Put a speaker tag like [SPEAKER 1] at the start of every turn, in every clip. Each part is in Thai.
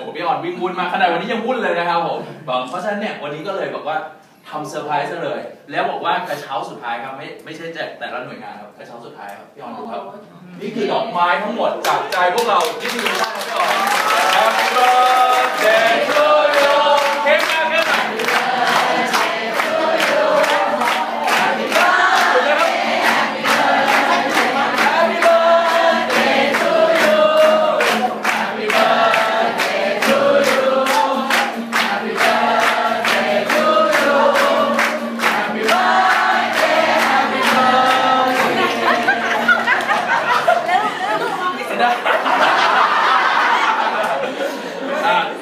[SPEAKER 1] โอ้พี่อ่อนวิ่งวุ่นมาขนาดวันนี้ยังวุ่นเลยนะครับผมบอกเพราะฉะนั้นเนี่ยวันนี้ก็เลยบอกว่าทำเซอร์ไพรส์ซะเลย แล้วบอกว่ากระเช้าสุดท้ายครับไม่ไม่ใช่แจกแต่ละหน่วยงานครับกระเช้าสุดท้ายครับพี่อ่อนดูครับ นี่คือดอกไม้ทั้งหมดจากใจพวกเราที่มีได้ครับพี่อ่อน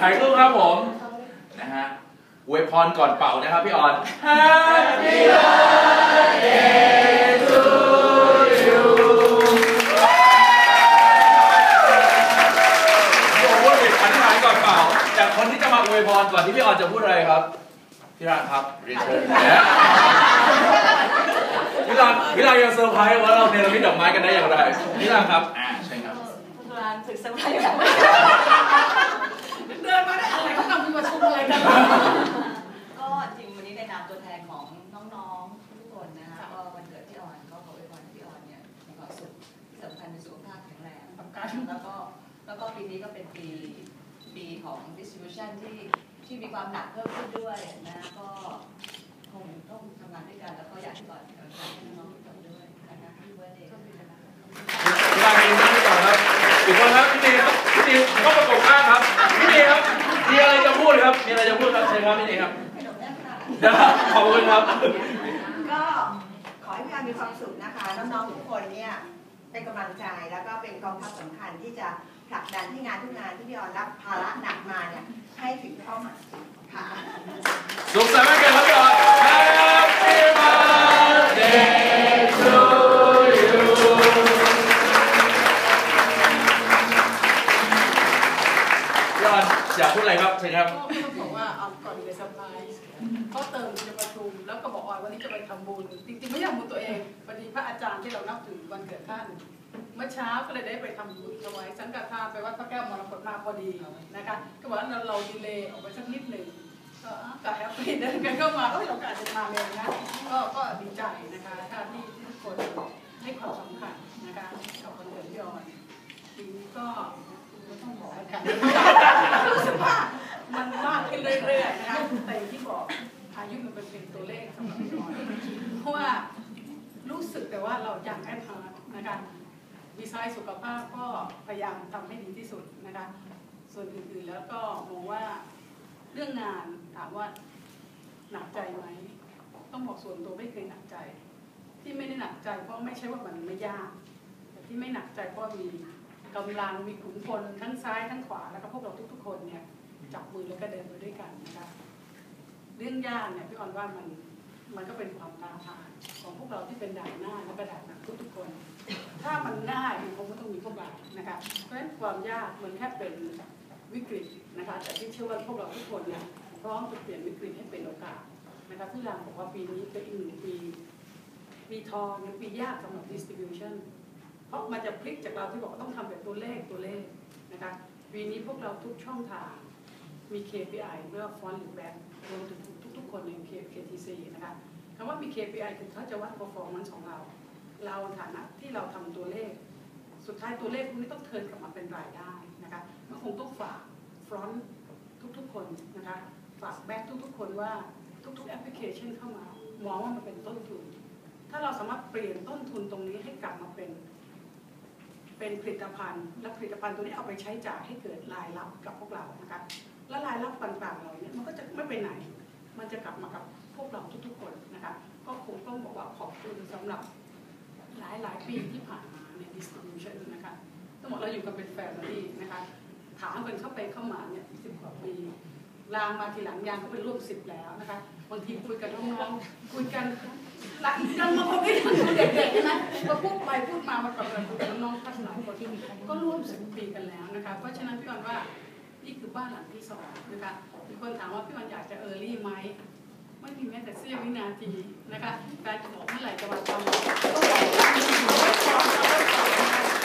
[SPEAKER 1] ถ่ายรูปครับผมนะฮะอวยพรก่อนเป่านะครับพี่ออน Happy birthday to you พี่ออนพูดเลยอธิษฐานก่อนเป่าจากคนที่จะมาอวยพรก่อนที่พี่ออนจะพูดอะไรครับ พี่รังครับเรียนเชิญพี่รังพี่รังยังเซอร์ไพรส์ว่าเราเนรมิตดอกไม้กันได้อย่างไรพี่รังครับ อ่าใช่ครับ
[SPEAKER 2] กลางถึงเซอร์ไพรส์
[SPEAKER 3] นี้ก็
[SPEAKER 2] เป็นปีปีของ distribution ที่ที่มีความหนักเพิ่มขึ้นด้วยนะก็คงต้องทำงานด้วยกันแล้วก็อยากให้ก่อนกำลังใจให้น้องๆทุกคนด้วยนะคะที่เบอร์เดย์ก็เป็นนะคะ
[SPEAKER 1] พี่รังมีท่านที่ก่อนครับอีกคนครับพี่ตีครับพี่ตีก็ประกบข้างครับพี่ตีครับมีอะไรจะพูดครับมีอะไรจะพูดครับเชิญครับพี่ตีครับ
[SPEAKER 2] ขนมแน่ค่ะ
[SPEAKER 1] ขอบคุณครับ
[SPEAKER 4] ก็ขอให้พี่อามีความสุขนะคะน้องๆทุกคนเนี่ยเป็นกำลังใจแล้วก็เป็นกองทัพสำคัญที่จะ ผลักดันที่งานทุกงานที่พี่ออนรับภาระหนักมาเนี่ยให้ถึงเป้าหมายค่ะ
[SPEAKER 1] สุขสันต์วันเกิดครับพี่ออน Happy birthday to you พี่ออนอยากพูดอะไรครับเชิญครับ
[SPEAKER 3] ก็ต้องบอกว่าเอาก่อนเลยเซอร์ไพรส์เขาเติมจะประชุม แล้วก็บอกว่าวันนี้จะไปทำบุญ จริงๆ ไม่อยากบุญตัวเองพอดีพระอาจารย์ที่เรานับถือวันเกิดท่าน เมื่อเช้าก็เลยได้ไปทำบุญถวายสังฆทานไปวัดพระแก้วมรกตมาพอดีนะคะก็บอกว่าเราเราดีเลย์ออกไปสักนิดหนึ่งก็อ้าวก็แฮปปี้เดินกันเข้ามาก็เราอาจจะมาเร็วนะก็ก็ดีใจนะคะถ้าที่ที่ทุกคนให้ความสำคัญนะคะกับวันเกิดพี่อนปีนี้ก็ไม่ต้องบอกแล้วกันรู้สึกว่ามันมากขึ้นเรื่อยๆนะคะแต่อย่างที่บอกอายุมันเป็นเพียงตัวเลขสำหรับพี่อนเพราะว่ารู้สึกแต่ว่าเราอยากแอดฮาร์นะคะ ดีไซน์สุขภาพก็พยายามทำให้ดีที่สุดนะคะ ส่วนอื่นๆแล้วก็มองว่าเรื่องงานถามว่าหนักใจไหมต้องบอกส่วนตัวไม่เคยหนักใจ ที่ไม่ได้หนักใจเพราะไม่ใช่ว่ามันไม่ยาก แต่ที่ไม่หนักใจเพราะมีกำลังมีขุนพลทั้งซ้ายทั้งขวาแล้วก็พวกเราทุก ๆ คนเนี่ยจับมือแล้วก็เดินไปด้วยกันนะคะเรื่องยากเนี่ยพี่ออนว่ามัน มันก็เป็นความท้าทายของพวกเราที่เป็นด่านหน้าและก็ด่านหลังทุกๆคน ถ้ามันง่ายมันคงไม่ต้องมีพวกเรานะคะเพราะฉะนั้นความยากมันแค่เป็นวิกฤตนะคะแต่ที่เชื่อว่าพวกเราทุกคนเนี่ยพร้อมจะเปลี่ยนวิกฤตให้เป็นโอกาสนะคะพี่รามบอกว่าปีนี้เป็นอีกหนึ่งปีปีทองยังปียากสำหรับ distribution เพราะมันจะพลิกจากเราที่บอกต้องทำแบบตัวเลขตัวเลขนะคะปีนี้พวกเราทุกช่องทางมี KPI เมื่อฟอนต์หรือแบงรวมถึง ทุกคนใน KTC นะคะคำว่ามี KPI คือเขาจะวัด performance ของเรา เราฐานะที่เราทำตัวเลข สุดท้ายตัวเลขพวกนี้ต้องเทิร์นกลับมาเป็นรายได้นะคะมันคงต้องฝากฟรอนต์ทุกๆคนนะคะฝากแบ็กทุกๆคนว่าทุกๆแอปพลิเคชันเข้ามามองว่ามันเป็นต้นทุน ถ้าเราสามารถเปลี่ยนต้นทุนตรงนี้ให้กลับมาเป็น เป็นผลิตภัณฑ์ และผลิตภัณฑ์ตัวนี้เอาไปใช้จ่ายให้เกิดรายรับกับพวกเรานะคะและรายรับต่างๆเหล่านี้มันก็จะไม่ไปไหน มันจะกลับมากับพวกเราทุกๆคนนะคะก็คงต้องบอกว่าขอบคุณสำหรับหลายๆปีที่ผ่านมาใน distribution นะคะต้องบอกเราอยู่กันเป็นแฟมิลี่นะคะถามกันเข้าไปเข้ามาเนี่ยสิบกว่าปีลามมาทีหลังยางก็เป็นร่วมสิบแล้วนะคะบางทีคุยกันน้องๆคุยกันหลังยังมาพบกันเด็กๆนะพอพูดไปพูดมามากับเราคุยกันน้องๆพัฒนาคนที่มีก็ร่วมสิบปีกันแล้วนะคะเพราะฉะนั้นพี่วันว่า นี่คือบ้านหลังที่สองนะคะมีคนถามว่าพี่วันอยากจะเออร์ลี่ไหมไม่มีแม้แต่เสี้ยววินาทีนะคะการจะบอกเมื่อไหร่จะมาทำก็บอกว่าไม่มีไม่พอ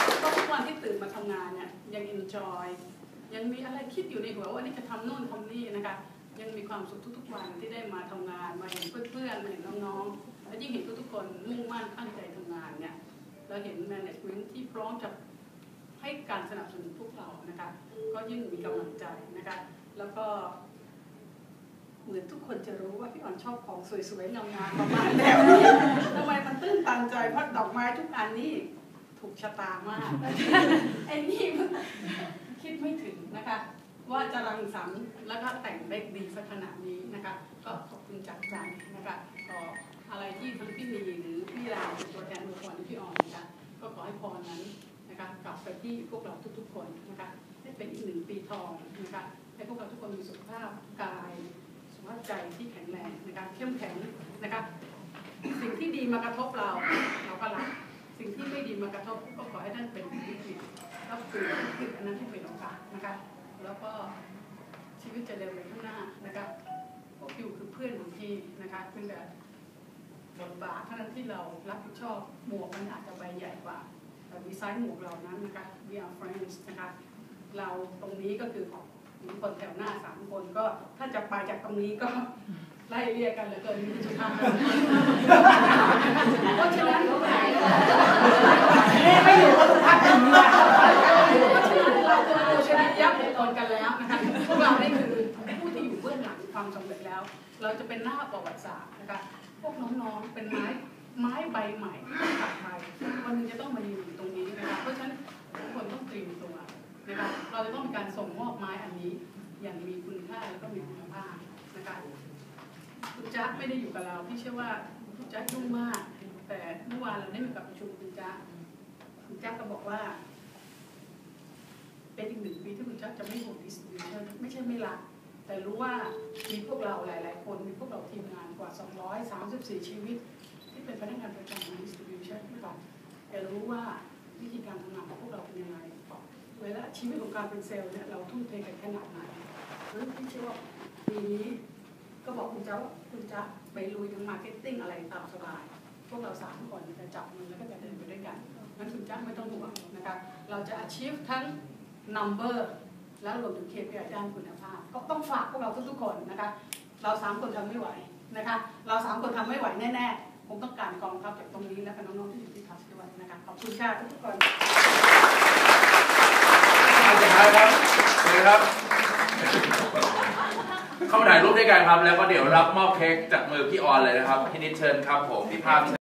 [SPEAKER 3] แล้วก็ทุกวันที่ตื่นมาทำงานเนี่ยยัง enjoy ยังมีอะไรคิดอยู่ในหัวว่านี่จะทำโน่นทำนี่นะคะยังมีความสุขทุกๆวันที่ได้มาทำงานมาเห็นเพื่อนๆมาเห็นน้องๆแล้วยิ่งเห็นทุกๆคนมุ่งมั่นตั้งใจทำงานเนี่ยเราเห็น management ที่พร้อมจะ ให้การสนับสนุนพวกเรานะคะ ก็ยิ่งมีกำลังใจนะคะ แล้วก็ เหมือนทุกคนจะรู้ว่าพี่อ่อนชอบของสวยๆงามๆประมาณแบบนี้ทำไมมันตื้นตันใจเพราะดอกไม้ทุกอันนี่ถูกชะตามากไอ้นี่คิดไม่ถึงนะคะ ว่าจะรังสรรค์แล้วก็แต่งได้ดีสักขนาดนี้นะคะ ก็ขอบคุณจากใจนะคะก็อะไรที่ทั้งพี่นีหรือพี่รามเป็นตัวแทนองค์กรพี่อ่อนนะคะก็ขอให้พรนั้น นะคะกลับไปที่พวกเราทุกๆคนนะคะให้เป็นอีกหนึ่งปีทองนะคะให้พวกเราทุกคนมีสุขภาพกายสุขภาพใจที่แข็งแรงนะคะเข้มแข็งนะคะสิ่งที่ดีมากระทบเราเราก็รับสิ่งที่ไม่ดีมากระทบก็ขอให้ท่านเป็นวิกฤตรับคือวิกฤตอันนั้นให้เป็นโอกาสนะคะแล้วก็ชีวิตจะเดินไปข้างหน้านะคะพวกอยู่คือเพื่อนของพี่นะคะเป็นแบบบทบาทเท่านั้นที่เรารับผิดชอบหมวกมันอาจจะใบใหญ่กว่า ดีไซน์หมวกเรานั้นนะคะ we are friends นะคะ เราตรงนี้ก็คือมีคนแถวหน้าสามคนก็ถ้าจะไปจากตรงนี้ก็ไล่เรียกกันเหลือเกินมีสุภาพเพราะฉะนั้นไม่อยู่ก็สุภาพกันเพราะฉะนั้นเราตัวตัวชนิดยับตนกันแล้วนะคะพวกเรานี่คือผู้ที่อยู่เบื้องหลังความสำเร็จแล้ว เราจะเป็นหน้าประวัติศาสตร์นะคะพวกน้องๆเป็นไม้ไม้ใบใหม่ที่ตัดไป อย่างมีคุณค่าแล้วก็มีคุณภาพนะคะคุณจ๊ะไม่ได้อยู่กับเราพี่เชื่อว่าคุณจ๊ะยุ่งมาก แต่เมื่อวานเราได้มีการประชุมคุณจ๊ะคุณจ๊ะก็บอกว่า เป็นอีกหนึ่งปีที่คุณจ๊ะจะไม่ห่วงดิสติบิวชั่นไม่ใช่ไม่รักแต่รู้ว่ามีพวกเราหลาย ๆ คนมีพวกเราทีมงานกว่า 234 ชีวิต ที่เป็นพนักงานประจำดิสติบิวชั่นนะคะแต่รู้ว่าวิธีการทำงานของพวกเราเป็นยังไง เวลาชีวิตของการเป็นเซลล์เนี่ยเราทุ่มเทกันขนาดไหนแล้วพี่เชื่อว่าปีนี้ก็บอกคุณเจ้าว่าคุณจะไปลุยทางมาร์เก็ตติ้งอะไรตามสบาย พวกเราสามคนจะจับมือแล้วก็จะเดินไปด้วยกันงั้นคุณจ้าไม่ต้องห่วงนะคะเราจะ achieve ทั้ง number แล้วรวมถึง KPI ด้านคุณภาพ ก็ต้องฝากพวกเราทุกๆคนนะคะเราสามคนทำไม่ไหวนะคะเราสามคนทำไม่ไหวแน่ๆคงต้องการกองทัพจากตรงนี้และก็น้องๆที่อยู่ที่ทัสด้วยนะคะขอบคุณค่ะทุกๆคน
[SPEAKER 1] ท่าน ท้ายครับเชิญครับ เข้ามาถ่ายรูปด้วยกันครับ แล้วก็เดี๋ยวรับมอบเค้กจากมือพี่ออนเลยนะครับ พี่นิดเชิญครับผม พี่ภาพ